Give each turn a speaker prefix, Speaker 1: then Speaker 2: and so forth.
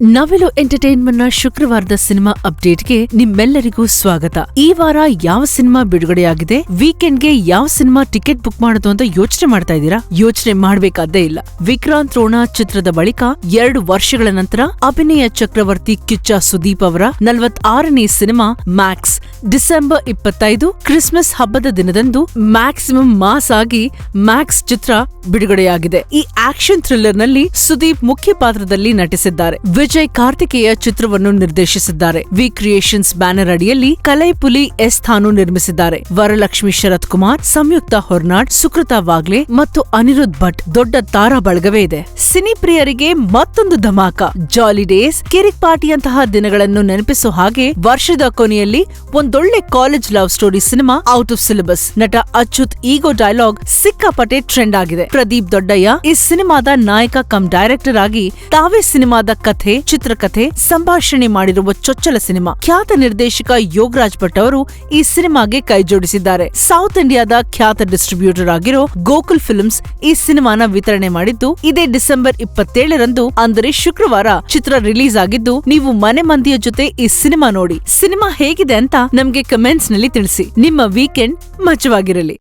Speaker 1: ನವಿಲು ಎಂಟರ್ಟೈನ್ಮೆಂಟ್ನ ಶುಕ್ರವಾರದ ಸಿನಿಮಾ ಅಪ್ಡೇಟ್ಗೆ ನಿಮ್ಮೆಲ್ಲರಿಗೂ ಸ್ವಾಗತ. ಈ ವಾರ ಯಾವ ಸಿನಿಮಾ ಬಿಡುಗಡೆಯಾಗಿದೆ? ವೀಕೆಂಡ್ಗೆ ಯಾವ ಸಿನಿಮಾ ಟಿಕೆಟ್ ಬುಕ್ ಮಾಡೋದು ಅಂತ ಯೋಚನೆ ಮಾಡ್ತಾ ಇದ್ದೀರಾ? ಯೋಚನೆ ಮಾಡ್ಬೇಕಾದ್ದೇ ಇಲ್ಲ. ವಿಕ್ರಾಂತ್ ರೋಣ ಚಿತ್ರದ ಬಳಿಕ ಎರಡು ವರ್ಷಗಳ ನಂತರ ಅಭಿನಯ ಚಕ್ರವರ್ತಿ ಕಿಚ್ಚ ಸುದೀಪ್ ಅವರ ನಲವತ್ತಾರನೇ ಸಿನಿಮಾ ಮ್ಯಾಕ್ಸ್. ಡಿಸೆಂಬರ್ ಇಪ್ಪತ್ತೈದು, ಕ್ರಿಸ್ಮಸ್ ಹಬ್ಬದ ದಿನದಂದು ಮ್ಯಾಕ್ಸಿಮಮ್ ಮಾಸ್ ಆಗಿ ಮ್ಯಾಕ್ಸ್ ಚಿತ್ರ ಬಿಡುಗಡೆಯಾಗಿದೆ. ಈ ಆಕ್ಷನ್ ಥ್ರಿಲ್ಲರ್ನಲ್ಲಿ ಸುದೀಪ್ ಮುಖ್ಯ ಪಾತ್ರದಲ್ಲಿ ನಟಿಸಿದ್ದಾರೆ. ವಿಜಯ್ ಕಾರ್ತಿಕೇಯ ಚಿತ್ರವನ್ನು ನಿರ್ದೇಶಿಸಿದ್ದಾರೆ. ವಿ ಕ್ರಿಯೇಷನ್ಸ್ ಬ್ಯಾನರ್ ಅಡಿಯಲ್ಲಿ ಕಲೈಪುಲಿ ಎಸ್ ಥಾನು ನಿರ್ಮಿಸಿದ್ದಾರೆ. ವರಲಕ್ಷ್ಮಿ ಶರತ್ ಕುಮಾರ್, ಸಂಯುಕ್ತ ಹೊರ್ನಾಡ್, ಸುಕೃತ ವಾಗ್ಲೆ ಮತ್ತು ಅನಿರುದ್ಧ ಭಟ್ ದೊಡ್ಡ ತಾರಾ ಬಳಗವೇ ಇದೆ. ಸಿನಿ ಪ್ರಿಯರಿಗೆ ಮತ್ತೊಂದು ಧಮಾಕ. ಜಾಲಿ ಡೇಸ್, ಕಿರಿಕ್ ಪಾರ್ಟಿಯಂತಹ ದಿನಗಳನ್ನು ನೆನಪಿಸೋ ಹಾಗೆ ವರ್ಷದ ಕೊನೆಯಲ್ಲಿ ಒಂದೊಳ್ಳೆ college love story cinema out of syllabus. ನಟ ಅಚ್ಯುತ್ ಈಗೋ ಡೈಲಾಗ್ ಸಿಕ್ಕಾಪಟ್ಟೆ ಟ್ರೆಂಡ್ ಆಗಿದೆ. ಪ್ರದೀಪ್ ದೊಡ್ಡಯ್ಯ ಈ ಸಿನಿಮಾದ ನಾಯಕ ಕಮ್ ಡೈರೆಕ್ಟರ್ ಆಗಿ ತಾವೇ ಸಿನಿಮಾದ ಕಥೆ ಚಿತ್ರಕಥೆ, ಸಂಭಾಷಣೆ ಮಾಡಿರುವ ಚೊಚ್ಚಲ ಸಿನಿಮಾ. ಖ್ಯಾತ ನಿರ್ದೇಶಕ ಯೋಗರಾಜ್ ಭಟ್ ಅವರು ಈ ಸಿನಿಮಾಗೆ ಕೈಜೋಡಿಸಿದ್ದಾರೆ ಸೌತ್ ಇಂಡಿಯಾದ ಖ್ಯಾತ ಡಿಸ್ಟ್ರಿಬ್ಯೂಟರ್ ಆಗಿರೋ ಗೋಕುಲ್ ಫಿಲ್ಮ್ಸ್ ಈ ಸಿನಿಮಾನ ವಿತರಣೆ ಮಾಡಿದ್ದು, ಇದೇ ಡಿಸೆಂಬರ್ ಇಪ್ಪತ್ತೇಳರಂದು, ಅಂದರೆ ಶುಕ್ರವಾರ, ಚಿತ್ರ ರಿಲೀಸ್ ಆಗಿದ್ದು, ನೀವು ಮನೆ ಮಂದಿಯ ಜೊತೆ ಈ ಸಿನಿಮಾ ನೋಡಿ. ಸಿನಿಮಾ ಹೇಗಿದೆ ಅಂತ ನಮ್ಗೆ ಕಮೆಂಟ್ಸ್ನಲ್ಲಿ ತಿಳಿಸಿ. ನಿಮ್ಮ ವೀಕೆಂಡ್ ಮಜವಾಗಿರಲಿ.